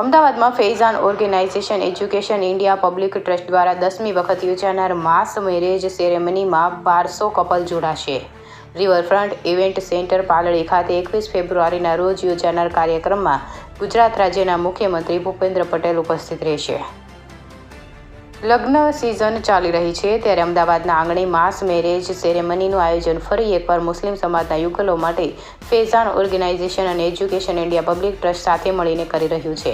અમદાવાદમાં Faizan organisation education India public trust દ્વારા દસમી વખત યોજાનાર માસ મેરેજ સેરેમનીમાં બારસો કપલ જોડાશે. રિવરફ્રન્ટ ઇવેન્ટ સેન્ટર પાલડી ખાતે એકવીસ ફેબ્રુઆરીના રોજ યોજાનાર કાર્યક્રમમાં ગુજરાત રાજ્યના મુખ્યમંત્રી ભૂપેન્દ્ર પટેલ ઉપસ્થિત રહેશે. લગ્ન સિઝન ચાલી રહી છે ત્યારે અમદાવાદના આંગણે માસ મેરેજ સેરેમનીનું આયોજન ફરી એકવાર મુસ્લિમ સમાજના યુગલો માટે ફેઝાન ઓર્ગેનાઇઝેશન અને એજ્યુકેશન ઇન્ડિયા પબ્લિક ટ્રસ્ટ સાથે મળીને કરી રહ્યું છે.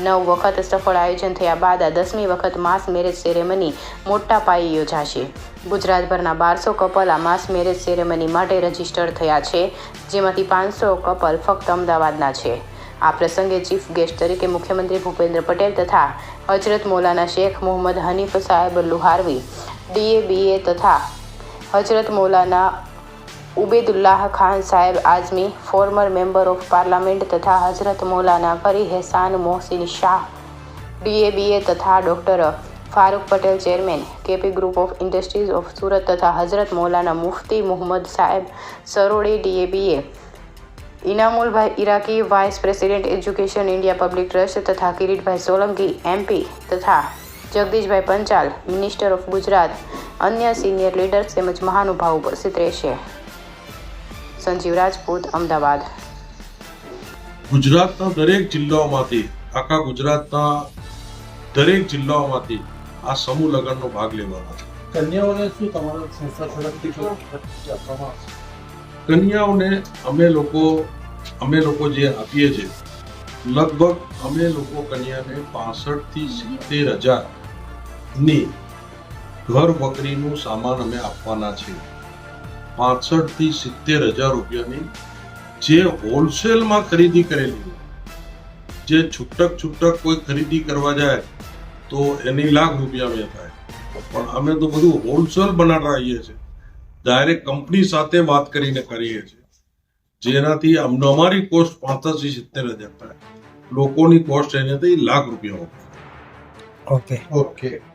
નવ વખત સફળ આયોજન થયા બાદ આ દસમી વખત માસ મેરેજ સેરેમની મોટા પાયે યોજાશે. ગુજરાતભરના બારસો કપલ આ માસ મેરેજ સેરેમની માટે રજિસ્ટર થયા છે, જેમાંથી પાંચસો કપલ ફક્ત અમદાવાદના છે. આ પ્રસંગે ચીફ ગેસ્ટ તરીકે મુખ્યમંત્રી ભૂપેન્દ્ર પટેલ તથા હજરત મૌલાના શેખ મોહમ્મદ હનીફ સાહેબ લુહારવી, ડીએબીએ તથા હજરત મૌલાના ઉબેદુલ્લાહ ખાન સાહેબ Azmi, former member of parliament તથા હજરત મૌલાના ફરી હેસાન મોહસિન શાહ, ડીએબીએ તથા doctor Farooq Patel chairman, KP group of industries of Surat તથા હજરત મૌલાના મુફતી મુહમ્મદ સાહેબ Sarodi DABA Inamulbhai Iraqi vice president education India public trust તથા કિરીટભાઈ સોલંકી એમપી તથા જગદીશભાઈ પંચાલ મિનિસ્ટર ઓફ ગુજરાત અન્ય સિનિયર લીડર્સ તેમજ મહાનુભાવ ઉપસ્થિત રહેશે. સંજીવ રાજપૂત અમદાવાદ. ગુજરાતના દરેક જિલ્લાઓમાંથી આખા ગુજરાતના દરેક જિલ્લાઓમાંથી આ સમૂહ લગ્નનો ભાગ લેવાનો છે. કન્યાઓને શું તમારા સંસ્થા તરફથી આપવામાં આવશે? કન્યાઓને અમે લોકો અમે લોકો જે આપીએ છીએ, લગભગ અમે લોકો કન્યાને પાસઠથી સિત્તેર હજારની ઘર વકરીનું સામાન અમે આપવાના છીએ. પાસઠથી સિત્તેર હજાર રૂપિયાની જે હોલસેલમાં ખરીદી કરેલી જે છૂટક છૂટક કોઈ ખરીદી કરવા જાય, તો એની લાખ રૂપિયા થાય. પણ અમે તો બધું હોલસેલ બનાવીએ છીએ. ડાયરેક્ટ કંપની સાથે વાત કરીને કરીએ છીએ. જેનાથી અમારી કોસ્ટ પાંત્રીસ સિત્તેર હજાર થાય. લોકોની કોસ્ટ એનાથી લાખ રૂપિયા ઓકે ઓકે